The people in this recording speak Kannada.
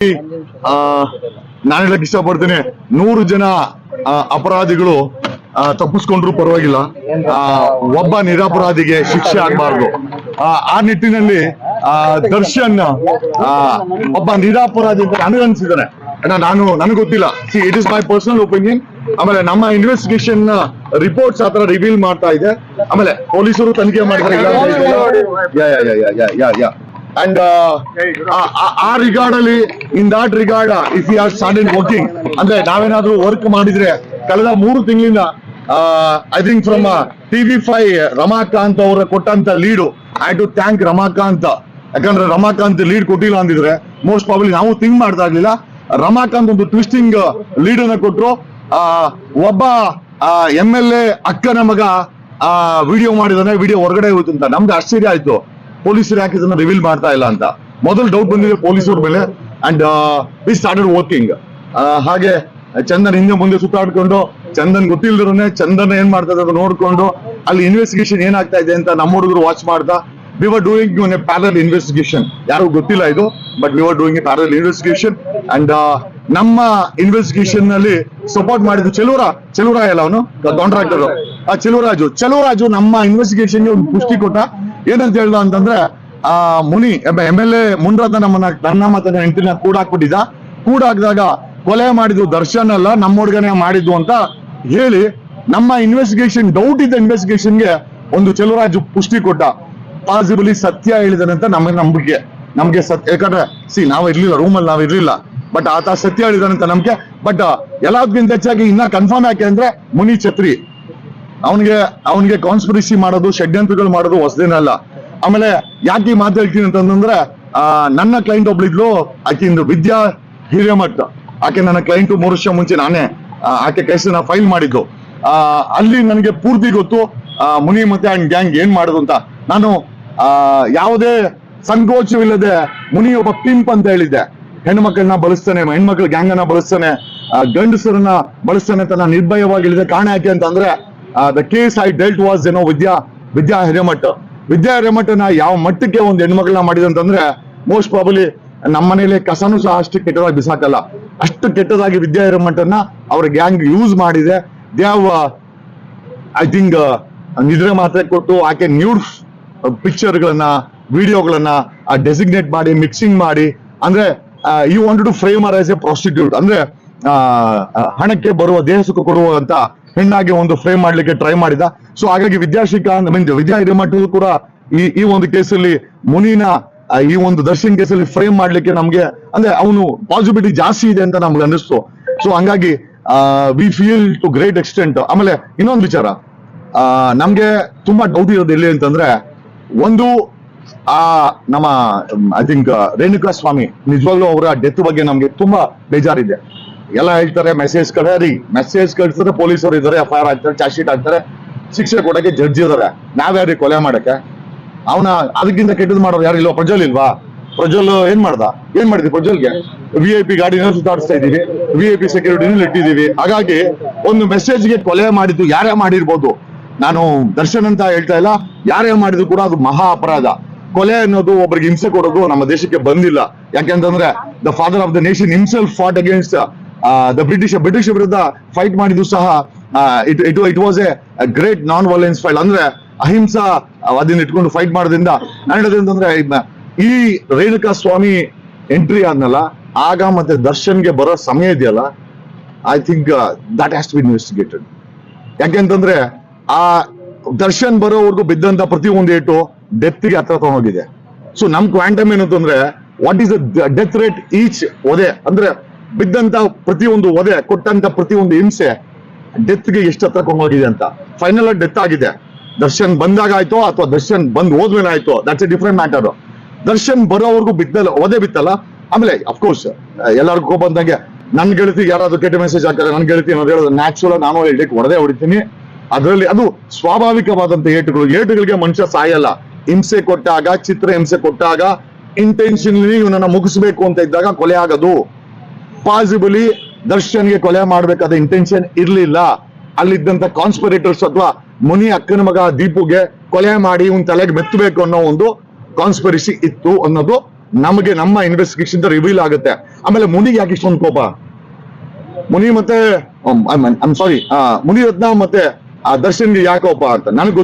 ಆ, ನಾನು ಹೇಳಕ್ ಇಷ್ಟಪಡ್ತೀನಿ. ನೂರು ಜನ ಅಪರಾಧಿಗಳು ತಪ್ಪಿಸ್ಕೊಂಡ್ರು ಪರವಾಗಿಲ್ಲ. ಆ, ಒಬ್ಬ ನಿರಪರಾಧಿಗೆ ಶಿಕ್ಷೆ ಆಗಬಾರ್ದು. ಆ ನಿಟ್ಟಿನಲ್ಲಿ ಆ, ದರ್ಶನ್ ಆ, ಒಬ್ಬ ನಿರಪರಾಧಿ ಅಂತ ನನಗೆ ಅನ್ಸಿದ್ದಾನೆ ಅಣ್ಣ ನಾನು ನನಗೆ ಗೊತ್ತಿಲ್ಲ. See it is my personal opinion ಆಮೇಲೆ ನಮ್ಮ ಇನ್ವೆಸ್ಟಿಗೇಷನ್ ರಿಪೋರ್ಟ್ಸ್ ಆತರ ರಿವೀಲ್ ಮಾಡ್ತಾ ಇದೆ. ಆಮೇಲೆ ಪೊಲೀಸರು ತನಿಖೆ ಮಾಡಿದ್ರೆ ಅಂಡ್ ಆ ರಿಗಾರ್ಡ್ ಅಲ್ಲಿ in that regard if you are started working ಅಂದ್ರೆ ನಾವೇನಾದ್ರೂ ವರ್ಕ್ ಮಾಡಿದ್ರೆ ಕಳೆದ ಮೂರು ತಿಂಗಳಿಂದ I think from TV five Ramakant ಅವರ ಕೊಟ್ಟಂತ lead I to thank Ramakant. ಯಾಕಂದ್ರೆ ರಮಾಕಾಂತ್ ಲೀಡ್ ಕೊಟ್ಟಿಲ್ಲ ಅಂದಿದ್ರೆ ಮೋಸ್ಟ್ ಪ್ರಾಬ್ಲಿ ನಾವು ಥಿಂಕ್ ಮಾಡ್ತಾ ಇರ್ಲಿಲ್ಲ. ರಮಾಕಾಂತ್ ಒಂದು ಟ್ವಿಸ್ಟಿಂಗ್ ಲೀಡ್ ಅನ್ನ ಕೊಟ್ರು. ಆ, ಒಬ್ಬ ಎಂ ಎಲ್ ಎ ಅಕ್ಕನ ಮಗ ವಿಡಿಯೋ ಮಾಡಿದಾನೆ ವಿಡಿಯೋ ಹೊರಗಡೆ ಹೋಯ್ತು ಅಂತ. ನಮ್ಗೆ ಆಶ್ಚರ್ಯ ಆಯ್ತು. ಪೊಲೀಸರು ಯಾಕೆ ಇದನ್ನ ರಿವೀಲ್ ಮಾಡ್ತಾ ಇಲ್ಲ ಅಂತ? ಮೊದಲು ಡೌಟ್ ಬಂದಿದೆ ಪೊಲೀಸರ ಮೇಲೆ ಅಂಡ್ ವಿ ಸ್ಟಾರ್ಟೆಡ್ ವರ್ಕಿಂಗ್ ಹಾಗೆ ಚಂದನ್ ಹಿಂದೆ ಮುಂದೆ ಸುತ್ತಾಡ್ಕೊಂಡು, ಚಂದನ್ ಗೊತ್ತಿಲ್ದಿರೋನೆ ಚಂದನ್ ಏನ್ ಮಾಡ್ತಾ ಇದ್ದಾರೆ ನೋಡ್ಕೊಂಡು, ಅಲ್ಲಿ ಇನ್ವೆಸ್ಟಿಗೇಷನ್ ಏನಾಗ್ತಾ ಇದೆ ಅಂತ ನಮ್ಮ ಹುಡುಗರು ವಾಚ್ ಮಾಡ್ತಾ we were doing a parallel investigation ಯಾರು ಗೊತ್ತಿಲ್ಲ ಇದು but we were doing a parallel investigation and ನಮ್ಮ ಇನ್ವೆಸ್ಟಿಗೇಷನ್ನಲ್ಲಿ ಸಪೋರ್ಟ್ ಮಾಡಿದ್ರು ಚೆಲುವರ ಚೆಲುವರ ಎಲ್ಲ ಅವನು? ಕಾಂಟ್ರಾಕ್ಟರ್ ಆ, ಚೆಲುವರಾಜು. ಚೆಲುವರಾಜು ನಮ್ಮ ಇನ್ವೆಸ್ಟಿಗೇಷನ್ ಪುಷ್ಟಿ ಕೊಟ್ಟ. ಏನಂತ ಹೇಳ್ದ ಅಂತಂದ್ರೆ, ಆ, Muni M L A Munirathna ನಮ್ಮನ್ನ ನನ್ನ ಮತ್ತೆ ಹೆಂಡತಿನ ಕೂಡಾಕ್ಬಿಟ್ಟಿದ್ದ. ಕೂಡಾಕ್ದಾಗ ಕೊಲೆ ಮಾಡಿದ್ದು ದರ್ಶನ್ ಅಲ್ಲ, ನಮ್ಮ ಹುಡುಗನೇ ಮಾಡಿದ್ದು ಅಂತ ಹೇಳಿ ನಮ್ಮ ಇನ್ವೆಸ್ಟಿಗೇಷನ್ ಡೌಟ್ ಇದ್ದ ಇನ್ವೆಸ್ಟಿಗೇಷನ್ಗೆ ಒಂದು ಚೆಲುವರಾಜು ಪುಷ್ಟಿ ಕೊಟ್ಟ. ಪಾಸಿಬಲಿ ಸತ್ಯ ಹೇಳಿದಾನೆ ಅಂತ ನಮಗೆ ನಂಬಿಕೆ. ನಮ್ಗೆ ಸತ್ಯ ಯಾಕಂದ್ರೆ ಸಿ ನಾವು ಇರ್ಲಿಲ್ಲ ರೂಮಲ್ಲಿ ನಾವು ಇರ್ಲಿಲ್ಲ. ಬಟ್ ಆತ ಸತ್ಯ ಹೇಳಿದಾನಂತ ನಂಬಿಕೆ. ಬಟ್ ಎಲ್ಲದಕ್ಕಿಂತ ಹೆಚ್ಚಾಗಿ ಇನ್ನ ಕನ್ಫರ್ಮ್ ಯಾಕೆ ಅಂದ್ರೆ ಮುನಿ ಛತ್ರಿ. ಅವನಿಗೆ ಅವನಿಗೆ ಕಾನ್ಸ್ಪಿರಸಿ ಮಾಡೋದು, ಷಡ್ಯಂತ್ರಗಳು ಮಾಡೋದು ಹೊಸದೇನಲ್ಲ ಆಮೇಲೆ ಯಾಕೆ ಮಾತು ಹೇಳ್ತೀನಿ ಅಂತಂದ್ರೆ ನನ್ನ ಕ್ಲೈಂಟ್ ಒಬ್ಳಿದ್ಲು ಆಕೆಯಿಂದ ವಿದ್ಯಾ ಹಿರೇಮಠ್. ಆಕೆ ನನ್ನ ಕ್ಲೈಂಟ್ ಮೂರು ವರ್ಷ ಮುಂಚೆ ನಾನೇ ಆಕೆ ಕೇಸನ್ನ ಫೈಲ್ ಮಾಡಿದ್ದು. ಅಲ್ಲಿ ನನಗೆ ಪೂರ್ತಿ ಗೊತ್ತು ಮುನಿ ಮತ್ತೆ ಅಂಡ್ ಗ್ಯಾಂಗ್ ಏನ್ ಮಾಡೋದು ಅಂತ. ನಾನು ಯಾವುದೇ ಸಂಕೋಚವಿಲ್ಲದೆ ಮುನಿ ಒಬ್ಬ ಪಿಂಪ್ ಅಂತ ಹೇಳಿದ್ದೆ. ಹೆಣ್ಮಕ್ಳನ್ನ ಬಳಸ್ತಾನೆ ಹೆಣ್ಮಕ್ಳು ಗ್ಯಾಂಗನ್ನ ಬಳಸ್ತಾನೆ ಗಂಡಸರನ್ನ ಬಳಸ್ತಾನೆ ಅಂತ ನಾನು ನಿರ್ಭಯವಾಗಿ ಹೇಳಿದೆ ಕಾರಣ ಯಾಕೆ ಅಂತಂದ್ರೆ the case I dealt was ಏನೋ ವಿದ್ಯಾ ವಿದ್ಯಾ ಹಿರೇಮಠ. ವಿದ್ಯಾ ಹಿರೇಮಠನ ಯಾವ ಮಟ್ಟಕ್ಕೆ ಒಂದು ಹೆಣ್ಮಕ್ಳನ್ನ ಮಾಡಿದೆ ಅಂತಂದ್ರೆ ಮೋಸ್ಟ್ ಪ್ರಾಬಲಿ ನಮ್ಮ ಮನೇಲಿ ಕಸನೂ ಸಹ ಅಷ್ಟು ಕೆಟ್ಟದಾಗಿ ಬಿಸಾಕಲ್ಲ. ಅಷ್ಟು ಕೆಟ್ಟದಾಗಿ ವಿದ್ಯಾ ಹಿರೇಮಠನ ಅವ್ರ ಗ್ಯಾಂಗ್ ಯೂಸ್ ಮಾಡಿದೆ. ದೇವ್ ಐ ಥಿಂಕ್ ನಿದ್ರೆ ಮಾತ್ರೆ ಕೊಟ್ಟು ಆಕೆ ನ್ಯೂಡ್ ಪಿಕ್ಚರ್ಗಳನ್ನ ವಿಡಿಯೋಗಳನ್ನ ಡೆಸಿಗ್ನೇಟ್ ಮಾಡಿ ಮಿಕ್ಸಿಂಗ್ ಮಾಡಿ, ಅಂದ್ರೆ you want to frame her as a prostitute ಅಂದ್ರೆ ಹಣಕ್ಕೆ ಬರುವ ದೇಹಕ್ಕೆ ಕೊಡುವಂತ ಹೆಣ್ಣಾಗಿ ಒಂದು ಫ್ರೇಮ್ ಮಾಡ್ಲಿಕ್ಕೆ ಟ್ರೈ ಮಾಡಿದ. ಸೊ ಹಾಗಾಗಿ ವಿದ್ಯಾಶ್ರೀಕಾಂತ್ ಮೀನ್ ವಿದ್ಯಾ ಹಿರೇಮಠ ಕೂಡ ಈ ಈ ಒಂದು ಕೇಸಲ್ಲಿ ಮುನಿನ ಈ ಒಂದು ದರ್ಶನ್ ಕೇಸಲ್ಲಿ ಫ್ರೇಮ್ ಮಾಡ್ಲಿಕ್ಕೆ ನಮ್ಗೆ, ಅಂದ್ರೆ ಅವನು ಪಾಸಿಬಿಲಿಟಿ ಜಾಸ್ತಿ ಇದೆ ಅಂತ ನಮ್ಗೆ ಅನಿಸ್ತು ಸೊ ಹಂಗಾಗಿ we feel to great extent ಆಮೇಲೆ ಇನ್ನೊಂದು ವಿಚಾರ. ನಮ್ಗೆ ತುಂಬಾ ಡೌಟ್ ಇರೋದು ಎಲ್ಲಿ ಅಂತಂದ್ರೆ, ಒಂದು, ಆ, ನಮ್ಮ ಐ ಥಿಂಕ್ ರೇಣುಕಾ ಸ್ವಾಮಿ ನಿಜವಾಗ್ಲೂ ಅವರ ಡೆತ್ ಬಗ್ಗೆ ನಮ್ಗೆ ತುಂಬಾ ಬೇಜಾರಿದೆ. ಎಲ್ಲ ಹೇಳ್ತಾರೆ ಮೆಸೇಜ್ ಕಡೆ ಮೆಸೇಜ್ ಕಳಿಸಿದ್ರೆ ಪೊಲೀಸರು ಇದ್ದಾರೆ ಎಫ್ ಐ ಆರ್ ಹಾಕ್ತಾರೆ ಚಾರ್ಜ್ ಶೀಟ್ ಹಾಕ್ತಾರೆ, ಶಿಕ್ಷೆ ಕೊಡಕ್ಕೆ ಜಡ್ಜ್ ಇದಾರೆ. ನಾವ್ಯಾರಿ ಕೊಲೆ ಮಾಡಕ್ಕೆ? ಅವನ ಅದಕ್ಕಿಂತ ಕೆಟ್ಟದ್ ಮಾಡೋರು ಯಾರು ಇಲ್ವಾ? ಪ್ರಜ್ವಲ್ ಇಲ್ವಾ? ಪ್ರಜ್ವಲ್ ಏನ್ ಮಾಡ್ದ? ಏನ್ ಮಾಡಿದ್ವಿ ಪ್ರಜ್ವಲ್ಗೆ? ವಿ ಐ ಪಿ ಗಾಡಿನ ಸುತ್ತಾಡಿಸ್ತಾ ಇದೀವಿ ವಿ ಐ ಪಿ ಸೆಕ್ಯೂರಿಟಿನ ಇಟ್ಟಿದೀವಿ ಹಾಗಾಗಿ ಒಂದು ಮೆಸೇಜ್ಗೆ ಕೊಲೆ ಮಾಡಿದ್ದು ಯಾರೇ ಮಾಡಿರ್ಬೋದು? ನಾನು ದರ್ಶನ್ ಅಂತ ಹೇಳ್ತಾ ಇಲ್ಲ, ಯಾರೇ ಮಾಡಿದ್ರು ಕೂಡ ಅದು ಮಹಾ ಅಪರಾಧ. ಕೊಲೆ ಅನ್ನೋದು ಒಬ್ರಿಗೆ ಹಿಂಸೆ ಕೊಡೋದು ನಮ್ಮ ದೇಶಕ್ಕೆ ಬಂದಿಲ್ಲ. ಯಾಕೆಂತಂದ್ರೆ the father of the nation himself fought against the British British ವಿರುದ್ಧ ಫೈಟ್ ಮಾಡಿದ್ರು ಸಹ it it it was a great non violence fight ಅಂದ್ರೆ ಅಹಿಂಸಾ ಅದನ್ನ ಇಟ್ಕೊಂಡು ಫೈಟ್ ಮಾಡೋದ್ರಿಂದ ಅಂತಂದ್ರೆ ಈ ರೇಣುಕಾ ಸ್ವಾಮಿ ಎಂಟ್ರಿ ಆದ್ನಲ್ಲ, ಆಗ ಮತ್ತೆ ದರ್ಶನ್ಗೆ ಬರೋ ಸಮಯ ಇದೆಯಲ್ಲ I think that has to be investigated ಯಾಕೆಂತಂದ್ರೆ ಆ ದರ್ಶನ್ ಬರೋವರೆಗೂ ಬಿದ್ದಂತ ಪ್ರತಿಯೊಂದು ಏಟು ಡೆತ್ಗೆ ಹತ್ರ ತಗೊಂಡೋಗಿದೆ ಸೊ ನಮ್ ಕ್ವಾಂಟಮ್ ಏನಂತಂದ್ರೆ what is death rate each ಒದೆ? ಅಂದ್ರೆ ಬಿದ್ದಂತ ಪ್ರತಿಯೊಂದು ಒದೆ ಕೊಟ್ಟಂತ ಪ್ರತಿಯೊಂದು ಹಿಂಸೆ ಡೆತ್ಗೆ ಎಷ್ಟು ಹತ್ರ ಕೊಂಡೋಗಿದೆ ಅಂತ. ಫೈನಲ್ ಆಗಿ ಡೆತ್ ಆಗಿದೆ. ದರ್ಶನ್ ಬಂದಾಗ ಆಯ್ತೋ ಅಥವಾ ದರ್ಶನ್ ಬಂದ್ ಹೋದ್ಮೇಲೆ ಆಯ್ತೋ that's a different matter Darshan ಬರೋವರೆಗೂ ಬಿದ್ದಲ್ಲ ಒದೆ ಬಿತ್ತಲ್ಲ. ಆಮೇಲೆ ಅಫ್ಕೋರ್ಸ್ ಎಲ್ಲರಿಗೂ ಬಂದಂಗೆ ನನ್ ಗೆಳತಿ ಯಾರಾದ್ರೂ ಕೆಟ್ಟ ಮೆಸೇಜ್ ಹಾಕಿದ್ರೆ ನನ್ ಗೆಳತಿ ಅನ್ನೋದು ಹೇಳೋದು ನ್ಯಾಚುರಲ್ ನಾನು ಹೇಳ್ಲಿಕ್ಕೆ ಹೊಡೆದೇ ಹೊಡಿತೀನಿ. ಅದರಲ್ಲಿ ಅದು ಸ್ವಾಭಾವಿಕವಾದಂತ ಏಟುಗಳು, ಏಟುಗಳಿಗೆ ಮನುಷ್ಯ ಸಾಯಲ್ಲ. ಹಿಂಸೆ ಕೊಟ್ಟಾಗ, ಚಿತ್ರ ಹಿಂಸೆ ಕೊಟ್ಟಾಗ ಇಂಟೆನ್ಷನ್ಲಿ ಇವನನ್ನ ಮುಗಿಸ್ಬೇಕು ಅಂತ ಇದ್ದಾಗ ಕೊಲೆ ಆಗೋದು. ಪಾಸಿಬಲಿ ದರ್ಶನ್ಗೆ ಕೊಲೆ ಮಾಡಬೇಕಾದ ಇಂಟೆನ್ಷನ್ ಇರ್ಲಿಲ್ಲ. ಅಲ್ಲಿದ್ದಂತ ಕಾನ್ಸ್ಪಿರೇಟರ್ಸ್ ಅಥವಾ ಮುನಿ ಅಕ್ಕನ ಮಗ ದೀಪುಗೆ ಕೊಲೆ ಮಾಡಿ ಇವನ್ ತಲೆಗೆ ಮೆತ್ತಬೇಕು ಅನ್ನೋ ಒಂದು ಕಾನ್ಸ್ಪಿರಸಿ ಇತ್ತು ಅನ್ನೋದು ನಮಗೆ ನಮ್ಮ ಇನ್ವೆಸ್ಟಿಗೇಷನ್ ರಿವೀಲ್ ಆಗುತ್ತೆ. ಆಮೇಲೆ ಮುನಿಗೆ ಯಾಕೆ ಇಷ್ಟೊಂದು ಕೋಪ? ಮುನಿ ಮತ್ತೆ ಸಾರಿ ಸಾರಿ ಮುನಿರತ್ನ ಮತ್ತೆ ಆ ದರ್ಶನ್ಗೆ ಯಾಕೆ ಕೋಪ ಅಂತ? ನನಗೆ